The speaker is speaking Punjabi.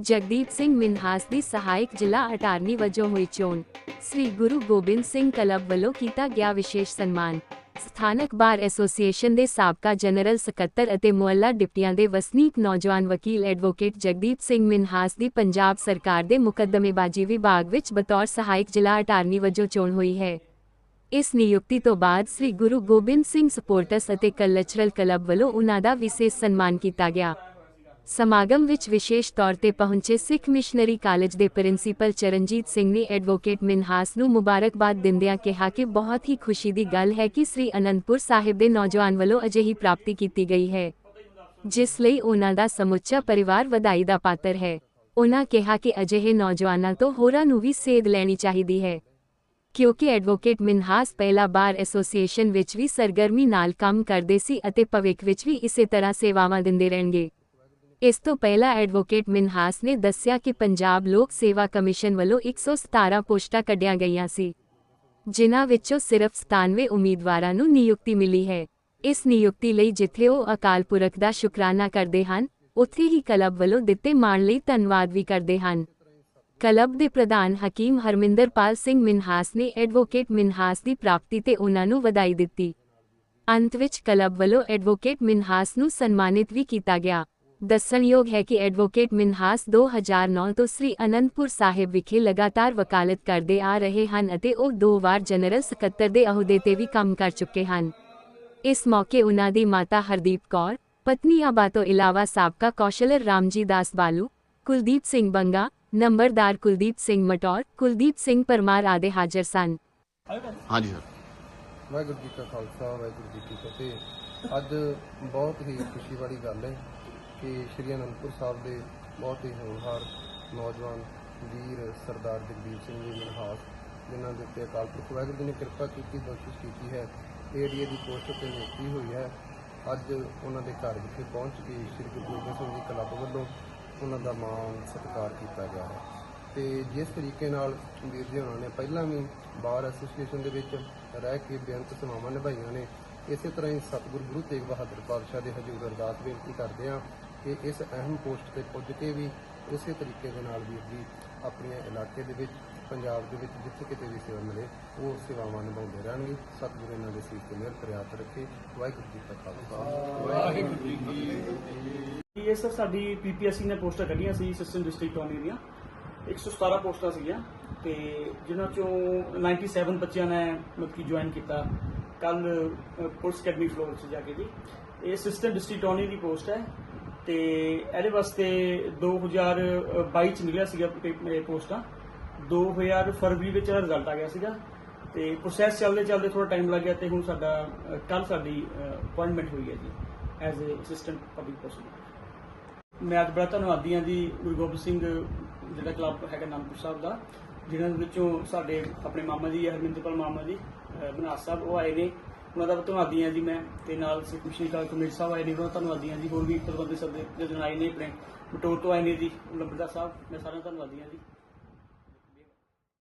ਜਗਦੀਪ ਸਿੰਘ ਮਿਨਹਾਸ ਦੀ ਸਹਾਇਕ ਜ਼ਿਲ੍ਹਾ ਅਟਾਰਨੀ ਵਜੋਂ ਹੋਈ ਚੋਣ। ਸ੍ਰੀ ਗੁਰੂ ਗੋਬਿੰਦ ਸਿੰਘ ਕਲੱਬ ਵੱਲੋਂ ਕੀਤਾ ਗਿਆ ਵਿਸ਼ੇਸ਼ ਸਨਮਾਨ। ਸਥਾਨਕ ਬਾਰ ਐਸੋਸੀਏਸ਼ਨ ਦੇ ਸਾਬਕਾ ਜਨਰਲ ਸਕੱਤਰ ਅਤੇ ਮੁਹੱਲਾ ਡਿਪਟੀਆਂ ਦੇ ਵਸਨੀਕ ਨੌਜਵਾਨ ਵਕੀਲ ਐਡਵੋਕੇਟ ਜਗਦੀਪ ਸਿੰਘ ਮਿਨਹਾਸ ਦੀ ਪੰਜਾਬ ਸਰਕਾਰ ਦੇ ਮੁਕੱਦਮੇਬਾਜ਼ੀ ਵਿਭਾਗ ਵਿੱਚ ਬਤੌਰ ਸਹਾਇਕ ਜ਼ਿਲ੍ਹਾ ਅਟਾਰਨੀ ਵਜੋਂ ਚੋਣ ਹੋਈ ਹੈ। ਇਸ ਨਿਯੁਕਤੀ ਤੋਂ ਬਾਅਦ ਸ੍ਰੀ ਗੁਰੂ ਗੋਬਿੰਦ ਸਿੰਘ ਸਪੋਰਟਸ ਅਤੇ ਕਲਚਰਲ ਕਲੱਬ ਵੱਲੋਂ ਉਨ੍ਹਾਂ ਦਾ ਵਿਸ਼ੇਸ਼ ਸਨਮਾਨ ਕੀਤਾ ਗਿਆ। ਸਮਾਗਮ ਵਿੱਚ ਵਿਸ਼ੇਸ਼ ਤੌਰ ਤੇ ਪਹੁੰਚੇ ਸਿੱਖ ਮਿਸ਼ਨਰੀ ਕਾਲਜ ਦੇ ਪ੍ਰਿੰਸੀਪਲ ਚਰਨਜੀਤ ਸਿੰਘ ਨੇ ਐਡਵੋਕੇਟ ਮਿਨਹਾਸ ਨੂੰ ਮੁਬਾਰਕਬਾਦ ਦਿੰਦਿਆਂ ਕਿਹਾ ਕਿ ਬਹੁਤ ਹੀ ਖੁਸ਼ੀ ਦੀ ਗੱਲ ਹੈ ਕਿ ਸ੍ਰੀ ਅਨੰਦਪੁਰ ਸਾਹਿਬ ਦੇ ਨੌਜਵਾਨ ਵੱਲੋਂ ਅਜਿਹੀ ਪ੍ਰਾਪਤੀ ਕੀਤੀ ਗਈ ਹੈ, ਜਿਸ ਲਈ ਉਹਨਾਂ ਦਾ ਸਮੁੱਚਾ ਪਰਿਵਾਰ ਵਧਾਈ ਦਾ ਪਾਤਰ ਹੈ। ਉਹਨਾਂ ਕਿਹਾ ਕਿ ਅਜਿਹੇ ਨੌਜਵਾਨਾਂ ਤੋਂ ਹੋਰਾਂ ਨੂੰ ਵੀ ਸੇਧ ਲੈਣੀ ਚਾਹੀਦੀ ਹੈ, ਕਿਉਂਕਿ ਐਡਵੋਕੇਟ ਮਿਨਹਾਸ ਪਹਿਲਾ ਬਾਰ ਐਸੋਸੀਏਸ਼ਨ ਵਿੱਚ ਵੀ ਸਰਗਰਮੀ ਨਾਲ ਕੰਮ ਕਰਦੇ ਸੀ ਅਤੇ ਭਵਿੱਖ ਵਿੱਚ ਵੀ ਇਸੇ ਤਰ੍ਹਾਂ ਸੇਵਾਵਾਂ ਦਿੰਦੇ ਰਹਿਣਗੇ। ਇਸ ਤੋਂ ਪਹਿਲਾਂ ਐਡਵੋਕੇਟ ਮਿਨਹਾਸ ਨੇ ਦੱਸਿਆ ਕਿ ਪੰਜਾਬ ਲੋਕ ਸੇਵਾ ਕਮਿਸ਼ਨ ਵੱਲੋਂ 117 ਪੋਸਟਾਂ ਕੱਢੀਆਂ ਗਈਆਂ ਸੀ, ਜਿਨ੍ਹਾਂ ਵਿੱਚੋਂ ਸਿਰਫ 97 ਉਮੀਦਵਾਰਾਂ ਨੂੰ ਨਿਯੁਕਤੀ ਮਿਲੀ ਹੈ। ਇਸ ਨਿਯੁਕਤੀ ਲਈ ਜਿੱਥੇ ਉਹ ਅਕਾਲ ਪੁਰਖ ਦਾ ਸ਼ੁਕਰਾਨਾ ਕਰਦੇ ਹਨ, ਉੱਥੇ ਹੀ ਕਲੱਬ ਵੱਲੋਂ ਦਿੱਤੇ ਮਾਣ ਲਈ ਧੰਨਵਾਦ ਵੀ ਕਰਦੇ ਹਨ। ਕਲੱਬ ਦੇ ਪ੍ਰਧਾਨ ਹਕੀਮ ਹਰਮਿੰਦਰਪਾਲ ਸਿੰਘ ਮਿਨਹਾਸ ਨੇ ਐਡਵੋਕੇਟ ਮਿਨਹਾਸ ਦੀ ਪ੍ਰਾਪਤੀ ਤੇ ਉਹਨਾਂ ਨੂੰ ਵਧਾਈ ਦਿੱਤੀ। ਅੰਤ ਵਿੱਚ ਕਲੱਬ ਵੱਲੋਂ ਐਡਵੋਕੇਟ ਮਿਨਹਾਸ ਨੂੰ ਸਨਮਾਨਿਤ ਵੀ ਕੀਤਾ ਗਿਆ। ਦੱਸਣਯੋਗ ਹੈ ਕਿ ਐਡਵੋਕੇਟ ਮਿਨਹਾਸ 2009 ਤੋਂ ਸ੍ਰੀ ਅਨੰਦਪੁਰ ਸਾਹਿਬ ਵਿਖੇ ਲਗਾਤਾਰ ਵਕਾਲਤ ਕਰਦੇ ਆ ਰਹੇ ਹਨ ਅਤੇ ਉਹ ਦੋ ਵਾਰ ਜਨਰਲ ਸਕੱਤਰ ਦੇ ਅਹੁਦੇ ਤੇ ਵੀ ਕੰਮ ਕਰ ਚੁੱਕੇ ਹਨ ਇਸ ਮੌਕੇ ਉਨ੍ਹਾਂ ਦੀ ਮਾਤਾ ਹਰਦੀਪ ਕੌਰ ਪਤਨੀ ਆਬਾ ਤੋਂ ਇਲਾਵਾ ਸਾਬਕਾ ਕੌਸ਼ਲਰ ਰਾਮਜੀ ਦਾਸ ਬਾਲੂ ਕੁਲਦੀਪ ਸਿੰਘ ਬੰਗਾ ਨੰਬਰਦਾਰ ਕੁਲਦੀਪ ਸਿੰਘ ਮਟੌਰ ਕੁਲਦੀਪ ਸਿੰਘ ਪਰਮਾਰ ਆਦਿ ਹਾਜ਼ਰ ਸਨ ਹਾਂਜੀ ਸਰ ਵਾਹਿਗੁਰੂ ਜੀ ਕਾ ਖਾਲਸਾ ਵਾਹਿਗੁਰੂ ਜੀ ਕੀ ਫਤਿਹ ਅੱਜ ਬਹੁਤ ਹੀ ਖੁਸ਼ੀ ਵਾਲੀ ਗੱਲ ਹੈ ਕਿ ਸ਼੍ਰੀ ਅਨੰਦਪੁਰ ਸਾਹਿਬ ਦੇ ਬਹੁਤ ਹੀ ਹੋਣਹਾਰ ਨੌਜਵਾਨ ਵੀਰ ਸਰਦਾਰ ਜਗਦੀਪ ਸਿੰਘ ਜੀ ਮਨਹਾਸ ਜਿਨ੍ਹਾਂ ਦੇ ਉੱਤੇ ਅਕਾਲ ਪੁਰਖ ਵਾਹਿਗੁਰੂ ਜੀ ਨੇ ਕਿਰਪਾ ਕੀਤੀ, ਬਖਸ਼ਿਸ਼ ਕੀਤੀ ਹੈ। ਏਰੀਏ ਦੀ ਪੋਸਟ ਤੇ ਨਿਯੁਕਤੀ ਹੋਈ ਹੈ। ਅੱਜ ਉਹਨਾਂ ਦੇ ਘਰ ਵਿਖੇ ਪਹੁੰਚ ਕੇ ਸ਼੍ਰੀ ਗੁਰੂ ਗੋਬਿੰਦ ਸਿੰਘ ਜੀ ਕਲੱਬ ਵੱਲੋਂ ਉਹਨਾਂ ਦਾ ਮਾਣ ਸਤਿਕਾਰ ਕੀਤਾ ਗਿਆ ਹੈ। ਤੇ ਜਿਸ ਤਰੀਕੇ ਨਾਲ ਵੀਰ ਜੀ ਉਹਨਾਂ ਨੇ ਪਹਿਲਾਂ ਵੀ ਬਾਰ ਐਸੋਸੀਏਸ਼ਨ ਦੇ ਵਿੱਚ ਰਹਿ ਕੇ ਬੇਅੰਤ ਸੇਵਾਵਾਂ ਨਿਭਾਈਆਂ ਨੇ ਇਸੇ ਤਰ੍ਹਾਂ ਹੀ ਸਤਿਗੁਰੂ ਗੁਰੂ ਤੇਗ ਬਹਾਦਰ ਪਾਤਸ਼ਾਹ ਦੇ ਹਜ਼ੂਰ ਅਰਦਾਸ ਬੇਨਤੀ ਕਰਦੇ ਹਾਂ ਕਿ ਇਸ ਅਹਿਮ ਪੋਸਟ ਤੇ ਪੁੱਜ ਕੇ ਵੀ ਉਸੇ ਤਰੀਕੇ ਦੇ ਨਾਲ ਵੀਰ ਜੀ ਆਪਣੇ ਇਲਾਕੇ ਦੇ ਵਿੱਚ, ਪੰਜਾਬ ਦੇ ਵਿੱਚ ਜਿੱਥੇ ਕਿਤੇ ਵੀ ਸੇਵਾ ਮਿਲੇ ਉਹ ਸੇਵਾਵਾਂ ਨਿਭਾਉਂਦੇ ਰਹਿਣਗੇ। ਸਤਿਗੁਰੂ ਇਹਨਾਂ ਦੇ ਸੀਸ ਤੇ ਮਿਹਰ ਪ੍ਰਿਆਤ ਰੱਖੇ। ਵਾਹਿਗੁਰੂ ਜੀ ਕਾ ਖਾਲਸਾ। ਇਹ ਸਰ ਸਾਡੀ ਪੀਪੀਐਸਸੀ ਨੇ ਪੋਸਟਾਂ ਕੱਢੀਆਂ ਸੀ ਸਿਸਟਮ ਡਿਸਟ੍ਰਿਕਟ ਟੌਨੀ ਦੀਆਂ। 117 ਪੋਸਟਾਂ ਸੀਗੀਆਂ ਤੇ ਜਿਨ੍ਹਾਂ ਚੋਂ 97 ਬੱਚਿਆਂ ਨੇ ਮਤਲਬ ਕਿ ਜੁਆਇਨ ਕੀਤਾ। ਕੱਲ ਪੁਲਿਸ ਅਕੈਡਮੀ ਫਲੋਰ 'ਚ ਜਾ ਕੇ ਜੀ। ਇਹ ਅਸਿਸਟੈਂਟ ਡਿਸਟ੍ਰਿਕਟ ਟੌਨੀ ਦੀ ਪੋਸਟ ਹੈ ਤੇ ਇਹਦੇ ਵਾਸਤੇ 2022 ਚ ਮਿਲਿਆ ਸੀਗਾ ਇਹ ਪੋਸਟਾਂ। 2000 ਫਰਵਰੀ ਵਿੱਚ ਇਹਦਾ ਰਿਜ਼ਲਟ ਆ ਗਿਆ ਸੀਗਾ ਤੇ ਪ੍ਰੋਸੈਸ ਚੱਲਦੇ ਚੱਲਦੇ ਥੋੜਾ ਟਾਈਮ ਲੱਗ ਗਿਆ ਤੇ ਹੁਣ ਸਾਡਾ ਕੱਲ ਸਾਡੀ ਅਪਾਇੰਟਮੈਂਟ ਹੋਈ ਹੈ ਜੀ as uh assistant public prosecutor ਮੈਂ ਅੱਜ ਬੜਾ ਧੰਨਵਾਦੀ ਹਾਂ ਜੀ ਗੁਰੂ ਗੋਬਿੰਦ ਸਿੰਘ, ਜਿਹੜਾ ਕਲੱਬ ਹੈਗਾ ਨਾਨਕਪੁਰ ਸਾਹਿਬ ਦਾ। ਜਿਨ੍ਹਾਂ ਦੇ ਵਿੱਚੋਂ ਸਾਡੇ ਆਪਣੇ ਮਾਮਾ ਜੀ ਹਰਮਿੰਦਰਪਾਲ ਮਾਮਾ ਜੀ, ਅਹ ਬਨਾਸ ਸਾਹਿਬ, ਉਹ ਆਏ ਨੇ। ਉਹਨਾਂ ਦਾ ਧੰਨਵਾਦੀ ਹਾਂ ਜੀ ਮੈਂ ਤੇ ਨਾਲ ਸਿੱਖ ਮਿਸ਼ਨ ਕਾਲ ਕਮੇਟੀ ਸਾਹਿਬ ਆਏ ਨੇ, ਉਹਨਾਂ ਦਾ ਧੰਨਵਾਦੀ ਹਾਂ ਜੀ। ਹੋਰ ਵੀ ਪ੍ਰਬੰਧਕ ਸਭ ਦੇ ਜਿਹੜੇ ਆਏ ਨੇ ਆਪਣੇ। ਬਟੋਰ ਤੋਂ ਆਏ ਨੇ ਜੀ, ਲੰਬੜਦਾਰ ਸਾਹਿਬ, ਮੈਂ ਸਾਰਿਆਂ ਦਾ ਧੰਨਵਾਦੀ ਹਾਂ ਜੀ।